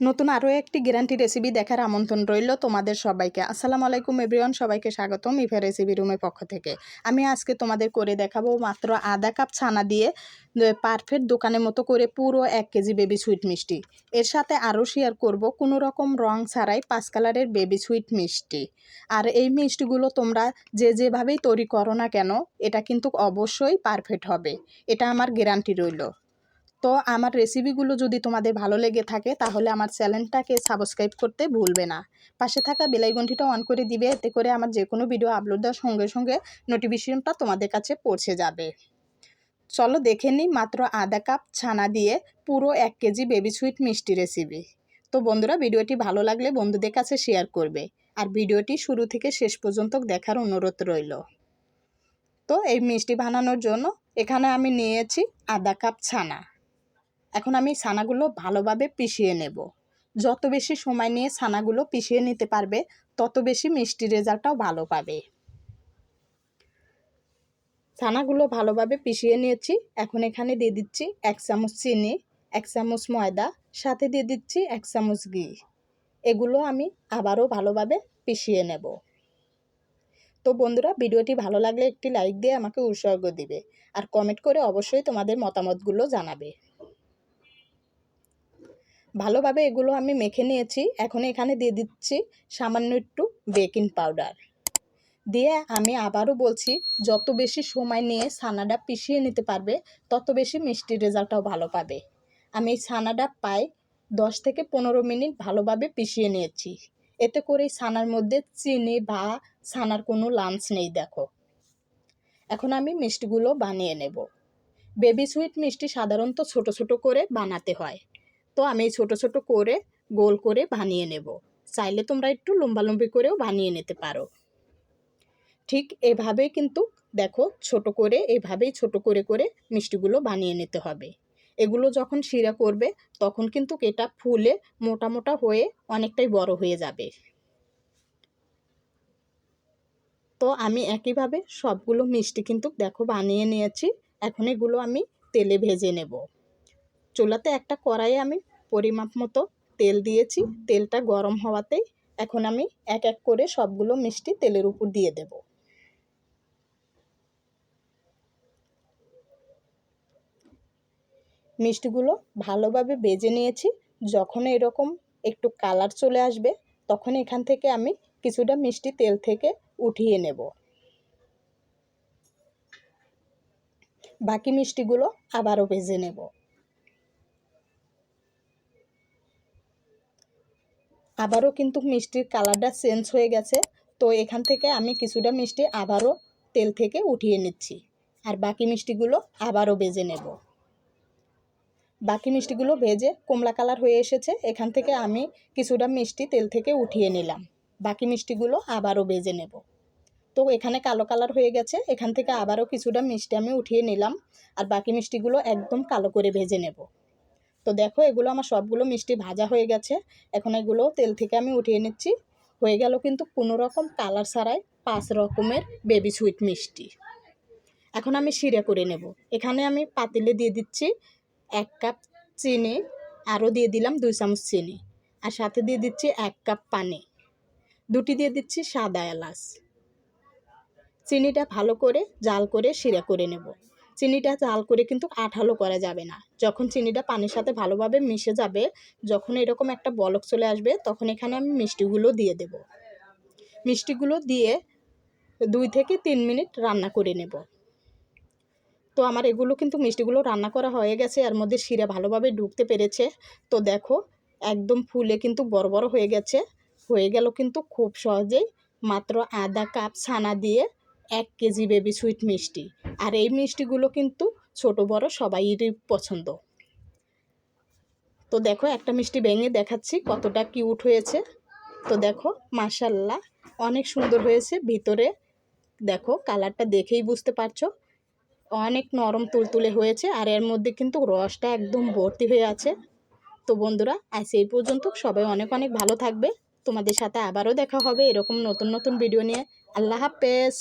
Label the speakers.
Speaker 1: নতুন আরও একটি গ্যারান্টি রেসিপি দেখার আমন্ত্রণ রইল তোমাদের সবাইকে। আসসালামু আলাইকুম এভরিওয়ান সবাইকে স্বাগতম ইভা রেসিপি রুমের পক্ষ থেকে। আমি আজকে তোমাদের করে দেখাবো মাত্র আধা কাপ ছানা দিয়ে পারফেক্ট দোকানের মতো করে পুরো এক কেজি বেবি সুইট মিষ্টি। এর সাথে আরও শেয়ার করব কোনো রকম রং ছাড়াই পাঁচ কালারের বেবি সুইট মিষ্টি। আর এই মিষ্টিগুলো তোমরা যে যেভাবেই তৈরি করো না কেন, এটা কিন্তু অবশ্যই পারফেক্ট হবে। এটা আমার গ্যারান্টি রইল। তো আমার রেসিপিগুলো যদি তোমাদের ভালো লেগে থাকে, তাহলে আমার চ্যানেলটাকে সাবস্ক্রাইব করতে ভুলবে না। পাশে থাকা বেলাইগন্ঠিটা অন করে দিবে, এতে করে আমার যে কোনো ভিডিও আপলোড দেওয়ার সঙ্গে সঙ্গে নোটিফিকেশনটা তোমাদের কাছে পৌঁছে যাবে। চলো দেখে নিই মাত্র আধা কাপ ছানা দিয়ে পুরো এক কেজি বেবি সুইট মিষ্টি রেসিপি তো বন্ধুরা, ভিডিওটি ভালো লাগলে বন্ধুদের কাছে শেয়ার করবে। আর ভিডিওটি শুরু থেকে শেষ পর্যন্ত দেখার অনুরোধ রইল। তো এই মিষ্টি বানানোর জন্য এখানে আমি নিয়েছি আধা কাপ ছানা। এখন আমি ছানাগুলো ভালোভাবে পিষিয়ে নেব। যত বেশি সময় নিয়ে ছানাগুলো পিষিয়ে নিতে পারবে, তত বেশি মিষ্টি রেজাল্টটাও ভালো পাবে। ছানাগুলো ভালোভাবে পিষিয়ে নিয়েছি। এখন এখানে দিয়ে দিচ্ছি এক চামচ চিনি, এক চামচ ময়দা, সাথে দিয়ে দিচ্ছি এক চামচ ঘি। এগুলো আমি আবারও ভালোভাবে পিষিয়ে নেব। তো বন্ধুরা, ভিডিওটি ভালো লাগলে একটি লাইক দিয়ে আমাকে উৎসর্গ দিবে। আর কমেন্ট করে অবশ্যই তোমাদের মতামতগুলো জানাবে। ভালোভাবে এগুলো আমি মেখে নিয়েছি। এখন এখানে দিয়ে দিচ্ছি সামান্য একটু বেকিং পাউডার। দিয়ে আমি আবারও বলছি, যত বেশি সময় নিয়ে ছানাটা পিষিয়ে নিতে পারবে, তত বেশি মিষ্টির রেজাল্টটাও ভালো পাবে। আমি এই ছানাটা পাই দশ থেকে পনেরো মিনিট ভালোভাবে পিষিয়ে নিয়েছি। এতে করে ছানার মধ্যে চিনি বা ছানার কোনো লাঞ্চ নেই, দেখো। এখন আমি মিষ্টিগুলো বানিয়ে নেব। বেবি সুইট মিষ্টি সাধারণত ছোট ছোট করে বানাতে হয়। তো আমি ছোট ছোট করে গোল করে বানিয়ে নেব। চাইলে তোমরা একটু লম্বালম্বি করেও বানিয়ে নিতে পারো। ঠিক এভাবেই কিন্তু দেখো ছোট করে, এভাবেই ছোট করে করে মিষ্টিগুলো বানিয়ে নিতে হবে। এগুলো যখন শিরা করবে, তখন কিন্তু এটা ফুলে মোটা মোটা হয়ে অনেকটাই বড় হয়ে যাবে। তো আমি একইভাবে সবগুলো মিষ্টি কিন্তু দেখো বানিয়ে নিয়েছি। এখন এগুলো আমি তেলে ভেজে নেব। চুলাতে একটা কড়াইয়ে আমি পরিমাপ মতো তেল দিয়েছি। তেলটা গরম হওয়াতেই এখন আমি এক এক করে সবগুলো মিষ্টি তেলের উপর দিয়ে দেব। মিষ্টিগুলো ভালোভাবে বেজে নিয়েছি। যখন এরকম একটু কালার চলে আসবে, তখন এখান থেকে আমি কিছুটা মিষ্টি তেল থেকে উঠিয়ে নেব। বাকি মিষ্টিগুলো আবারও ভেজে নেব। আবারও কিন্তু মিষ্টির কালারটা চেঞ্জ হয়ে গেছে। তো এখান থেকে আমি কিছুটা মিষ্টি আবারও তেল থেকে উঠিয়ে নিচ্ছি। আর বাকি মিষ্টিগুলো আবারও বেজে নেব। বাকি মিষ্টিগুলো ভেজে কমলা কালার হয়ে এসেছে। এখান থেকে আমি কিছুটা মিষ্টি তেল থেকে উঠিয়ে নিলাম। বাকি মিষ্টিগুলো আবারও বেজে নেব। তো এখানে কালো কালার হয়ে গেছে। এখান থেকে আবারও কিছুটা মিষ্টি আমি উঠিয়ে নিলাম। আর বাকি মিষ্টিগুলো একদম কালো করে ভেজে নেব। তো দেখো, এগুলো আমার সবগুলো মিষ্টি ভাজা হয়ে গেছে। এখন এগুলো তেল থেকে আমি উঠিয়ে নিচ্ছি। হয়ে গেল কিন্তু কোনো রকম কালার ছাড়াই পাঁচ রকমের বেবি সুইট মিষ্টি। এখন আমি শিরা করে নেব। এখানে আমি পাতিলে দিয়ে দিচ্ছি এক কাপ চিনি, আরও দিয়ে দিলাম দুই চামচ চিনি। আর সাথে দিয়ে দিচ্ছি এক কাপ পানি। দুটি দিয়ে দিচ্ছি সাদা এলাচ। চিনিটা ভালো করে জাল করে শিরা করে নেব। চিনিটা জাল করে কিন্তু আঠালো করা যাবে না। যখন চিনিটা পানির সাথে ভালোভাবে মিশে যাবে, যখন এরকম একটা বলক চলে আসবে, তখন এখানে আমি মিষ্টিগুলো দিয়ে দেব। মিষ্টিগুলো দিয়ে দুই থেকে তিন মিনিট রান্না করে নেব। তো আমার এগুলো কিন্তু মিষ্টিগুলো রান্না করা হয়ে গেছে, এর মধ্যে শিরা ভালোভাবে ঢুকতে পেরেছে। তো দেখো, একদম ফুলে কিন্তু বড় বড় হয়ে গেছে। হয়ে গেল কিন্তু খুব সহজেই মাত্র আধা কাপ ছানা দিয়ে এক কেজি বেবি সুইট মিষ্টি। আর এই মিষ্টিগুলো কিন্তু ছোট, বড় সবাইয়েরই পছন্দ। তো দেখো একটা মিষ্টি ভেঙে দেখাচ্ছি, কতটা কিউট হয়েছে। তো দেখো মাসাল্লাহ অনেক সুন্দর হয়েছে। ভিতরে দেখো কালারটা দেখেই বুঝতে পারছ। অনেক নরম তুলতুলে হয়েছে, আর এর মধ্যে কিন্তু রসটা একদম ভর্তি হয়ে আছে। তো বন্ধুরা, আজ এই পর্যন্ত সবাই অনেক অনেক ভালো থাকবে। তোমাদের সাথে আবারও দেখা হবে এরকম নতুন নতুন ভিডিও নিয়ে। আল্লাহ হাফেজ।